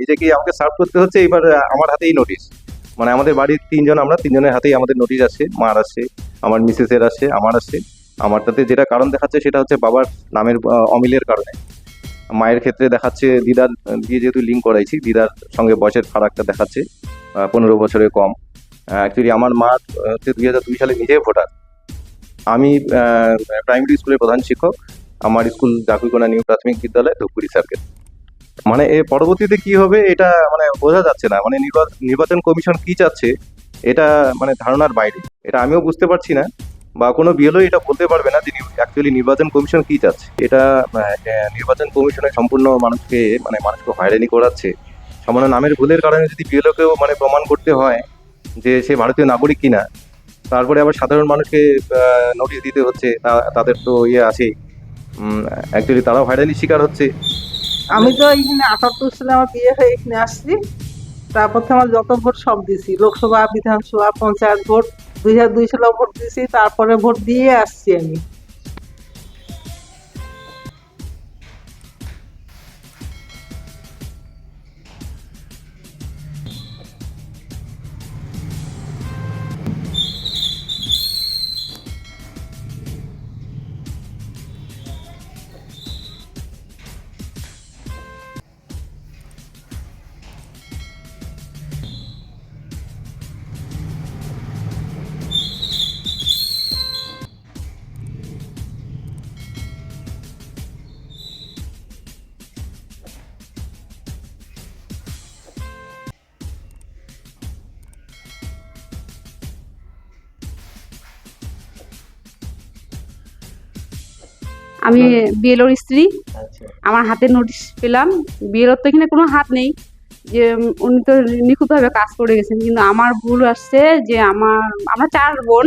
নিজেকে আমাকে সার্ভ করতে হচ্ছে এবার আমার হাতেই নোটিশ মানে আমাদের বাড়ির তিনজন আমরা, তিনজনের হাতেই আমাদের নোটিশ আছে। মার আছে, আমার মিসেসের আছে, আমার আছে। আমারটাতে যেটা কারণ দেখাচ্ছে সেটা হচ্ছে বাবার নামের অমিলের কারণে। মায়ের ক্ষেত্রে দেখাচ্ছে দিদার দিয়ে যেহেতু লিঙ্ক করাইছি, দিদার সঙ্গে বয়সের ফারাকটা দেখাচ্ছে পনেরো বছরের কম। অ্যাকচুয়ালি আমার মা হচ্ছে দুই হাজার দুই সালে নিজে ভোটার। আমি প্রাইমারি স্কুলের প্রধান শিক্ষক। আমার স্কুল জাকুইকোনা নিউ প্রাথমিক বিদ্যালয় ধূপগুড়ি সার্কেল মানে এর পরবর্তীতে কি হবে এটা মানে বোঝা যাচ্ছে না। মানে নির্বা- নির্বাচন কমিশন কি চাচ্ছে এটা মানে ধারণার বাইরে। এটা আমিও বুঝতে পারছি না বা কোনো বিএলও এটা বলতে পারবে না যে অ্যাকচুয়ালি নির্বাচন কমিশন কি চাচ্ছে। এটা নির্বাচন কমিশনে সম্পূর্ণ মানুষকে মানে মানুষকে হয়রানি করাচ্ছে। সামান্য নামের ভুলের কারণে যদি বিএলওকেও মানে প্রমাণ করতে হয় যে সে ভারতীয় নাগরিক কিনা, তারপরে আবার সাধারণ মানুষকে নোটিশ দিতে হচ্ছে তাদের তো ইয়ে আছেই। অ্যাকচুয়ালি তারাও হয়রানির শিকার হচ্ছে। আমি তো এইখানে আটাত্তর সালে আমার বিয়ে হয়ে এখানে আসছি। তারপর থেকে আমার যত ভোট সব দিছি। লোকসভা, বিধানসভা, পঞ্চায়েত ভোট, দুই হাজার দুই সালে ভোট দিছি। তারপরে ভোট দিয়ে আসছি আমি। আমি বিএলওর স্ত্রী। আমার হাতে নোটিশ পেলাম। বিএলওর তো এখানে কোনো হাত নেই। যে উনি তো নিখুঁতভাবে কাজ করে গেছেন। কিন্তু আমার ভুল আসছে যে আমার আমরা চার বোন।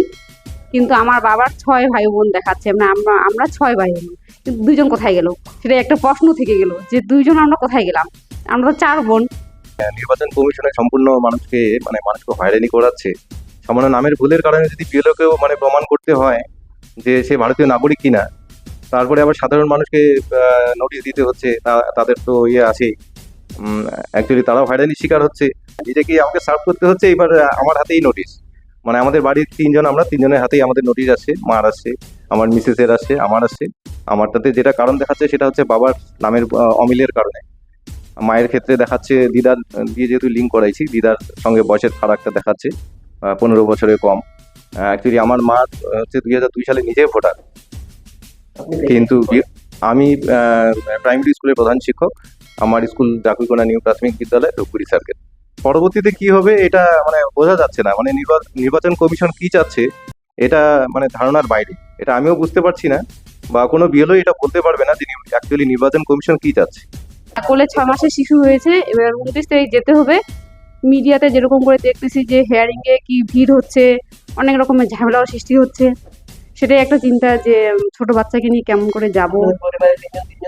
কিন্তু আমার বাবার ছয় ভাই বোন দেখাচ্ছে। মানে আমরা আমরা ছয় ভাই বোন কিন্তু দুইজন কোথায় গেল? সেটা একটা প্রশ্ন থেকে গেল যে দুইজন আমরা কোথায় গেলাম? আমরা তো চার বোন। নির্বাচন কমিশনে সম্পূর্ণ মানুষকে মানে মানুষকে হয়রানি করাচ্ছে। সামান্য নামের ভুলের কারণে যদি বিএলওকেও মানে প্রমাণ করতে হয় যে সে ভারতীয় নাগরিক কিনা তারপরে আবার সাধারণ মানুষকে নোটিশ দিতে হচ্ছে তাদের তো ইয়ে আছেই। অ্যাকচুয়ালি তারাও হয়রানির শিকার হচ্ছে। নিজেকে আমাকে সার্ভ করতে হচ্ছে, এবার আমার হাতেই নোটিশ মানে আমাদের বাড়ির তিনজন, আমরা তিনজনের হাতেই আমাদের নোটিশ আছে মার আছে আমার মিসেসের আছে আমার আছে আমারটাতে যেটা কারণ দেখাচ্ছে, সেটা হচ্ছে বাবার নামের অমিলের কারণে। মায়ের ক্ষেত্রে দেখাচ্ছে, দিদার, দিয়ে যেহেতু লিঙ্ক করাইছি, দিদার সঙ্গে বয়সের ফারাকটা দেখাচ্ছে পনেরো বছরের কম। অ্যাকচুয়ালি আমার মা হচ্ছে দুই হাজার দুই সালে নিজে ভোটার। কিন্তু আমি প্রাইমারি স্কুলের প্রধান শিক্ষক। আমার স্কুল জাকুইকোনা নিউ প্রাথমিক বিদ্যালয়, ধূপগুড়ি সার্কেল পরবর্তীতে কি হবে এটা মানে বোঝা যাচ্ছে না। মানে নির্বা- নির্বাচন কমিশন কি চাচ্ছে, এটা মানে ধারণার বাইরে। এটা আমিও বুঝতে পারছি না, বা কোনো বিএলও এটা বলতে পারবে না যে অ্যাকচুয়ালি নির্বাচন কমিশন কি চাচ্ছে। কোলে ছ মাসের শিশু হয়েছে, এবার উনত্রিশ তারিখ যেতে হবে। মিডিয়াতে যেরকম করে দেখতেছি যে হেয়ারিংয়ে কি ভিড় হচ্ছে, অনেক রকমের ঝামেলাও সৃষ্টি হচ্ছে। সেটাই একটা চিন্তা যে ছোট বাচ্চাকে নিয়ে কেমন করে যাব?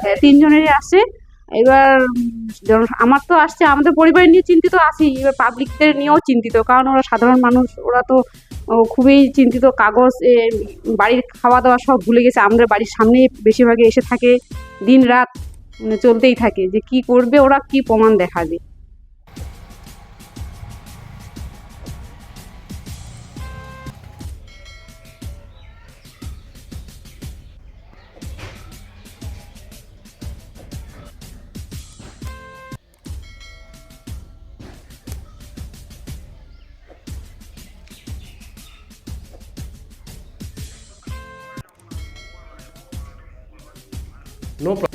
হ্যাঁ তিনজনেরই আসে এবার আমার তো আসছে আমাদের পরিবার নিয়ে চিন্তিত আছি। এবার পাবলিকদের নিয়েও চিন্তিত কারণ ওরা সাধারণ মানুষ ওরা তো খুবই চিন্তিত। কাগজ এ, বাড়ির খাওয়া দাওয়া সব ভুলে গেছে। আমাদের বাড়ির সামনে বেশিরভাগে এসে থাকে দিন রাত মানে চলতেই থাকে যে কি করবে ওরা কি প্রমাণ দেখাবে? No